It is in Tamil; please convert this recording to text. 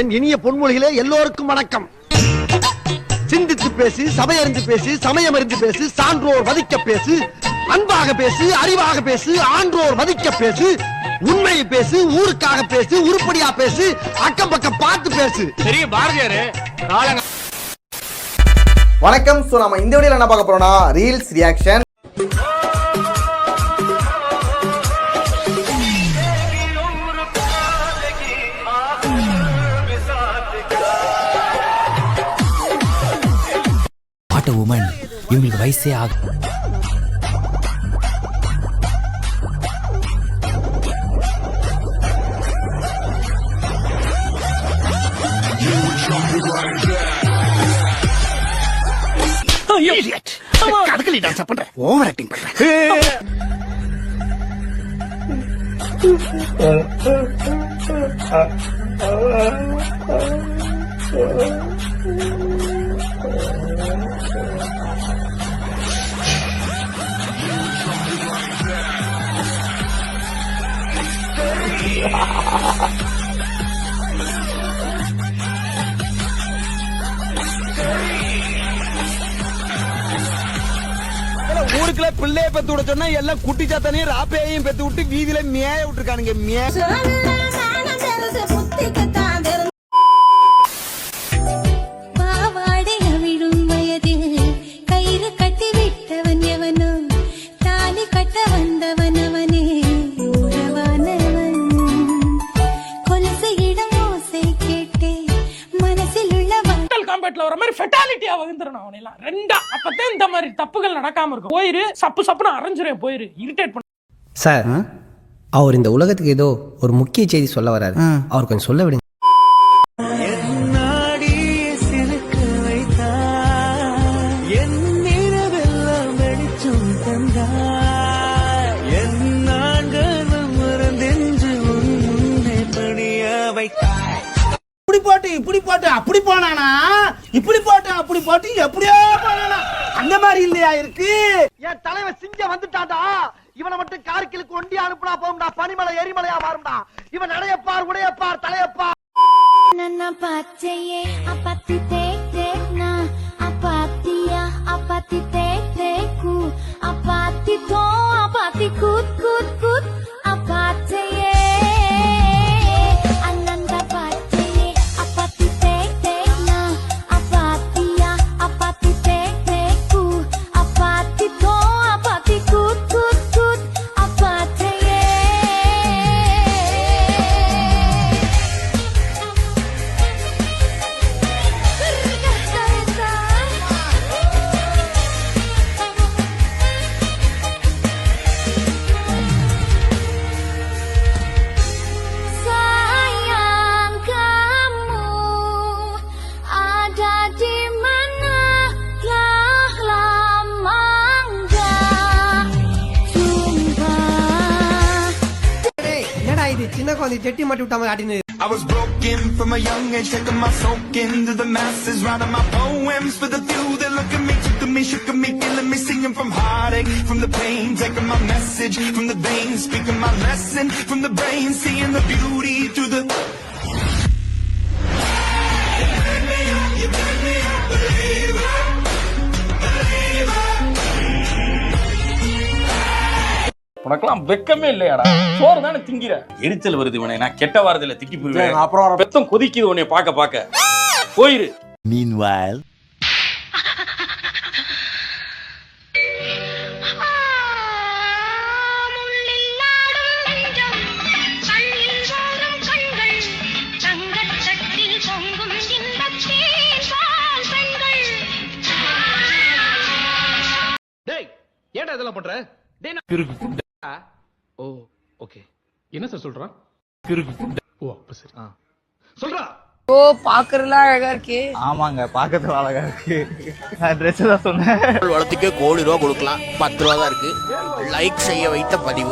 என் இனிய பொன்மொழிகளே எல்லோருக்கும் வணக்கம். சிந்தித்து பேசு சபையறிந்து பேசு சமயம் அறிந்து பேசு சான்றோர் மதிக்க பேசு அன்பாக பேசு அறிவாக பேசு ஆன்றோர் மதிக்க பேசு உண்மையை பேசு ஊருக்காக பேசு உருப்படியா பேசு அக்கம் பக்கம் பார்த்து பேசு. பெரிய பாரதியாரு வணக்கம். ஸோ நம்ம இந்த வீடியோவில் என்ன பார்க்க போறோம்னா reels reaction what a woman இவங்களுக்கு வயசே ஆகும் கதகளி டான்ஸ் பண்ற ஓவர் ஆக்டிங் பண்ற ஊருக்குள்ள பிள்ளைய பெத்து விட சொன்னா எல்லாம் குட்டி சாத்தானையும் ராப்பையையும் பெத்து விட்டு வீதியில மேய விட்டுருக்கானுங்க மே மென்டல் காம்பேட்ல வர மாதிரி ஃபெட்டாலிட்டியா வகுந்துறணும் அவனை எல்லாம் ரெண்டா அப்பதான் இந்த மாதிரி தப்புகள் நடக்காம இருக்கும். போயிரு சப்பு சப்புன்னு அரைஞ்சிரும் போயிரு. இரிட்டேட் பண்ண. சார் அவர் இந்த உலகத்துக்கு ஏதோ ஒரு முக்கிய செய்தி சொல்ல வராரு அவர் கொஞ்சம் சொல்ல விடுங்க. போட்டு இப்படி போட்டு அப்படி போனானா? இப்படி போட்டு அப்படி போட்டு எப்படியோ போனானா? அந்த மாதிரி இல்லையா இருக்கு? என் தலைவன் சிங்க வந்துட்டாடா இவனை மட்டும் கார்கிலுக்கு ஒண்டி அனுப்புனா போகும்டா. பனிமலை எரிமலையா மாறும்டா. இவன் நடையப்பார் உடையப்பார். சின்ன குழந்தை செட்டி மாட்டி விட்டாம காட்டினு I was broken from a young age, taking my soak into the masses, writing my poems for the few that look at me, took at me, shook at me, feeling me, singing from heartache, from the pain, taking my message from the veins, speaking my lesson from the brain, seeing the beauty through the. உனக்கெல்லாம் வெக்கமே இல்லையாடா? சோறு தானே திங்கிற? எரிச்சல் வருது இவனை. நான் கெட்ட வாரத்துல திட்டி போயிருவேன் அப்புறம் பெத்தம் கொதிக்குது உன்னை பார்க்க பார்க்க. போயிரு. டேய் ஏன்டா இதெல்லாம் பண்ற? ஓ ஓகே. என்ன சார் சொல்றான் ஓ அப்ப சரி. சொல்றா? ஓ பாக்குறதுலாம் அழகா இருக்கே. ஆமாங்க பார்க்கறது அழகா இருக்கு. நான் ட்ரெஸ் தான் சொன்னேன். வளத்துக்கே கோடி ரூபா கொடுக்கலாம். பத்து ரூபா தான் இருக்கு. லைக் செய்ய வைத்த பதிவு.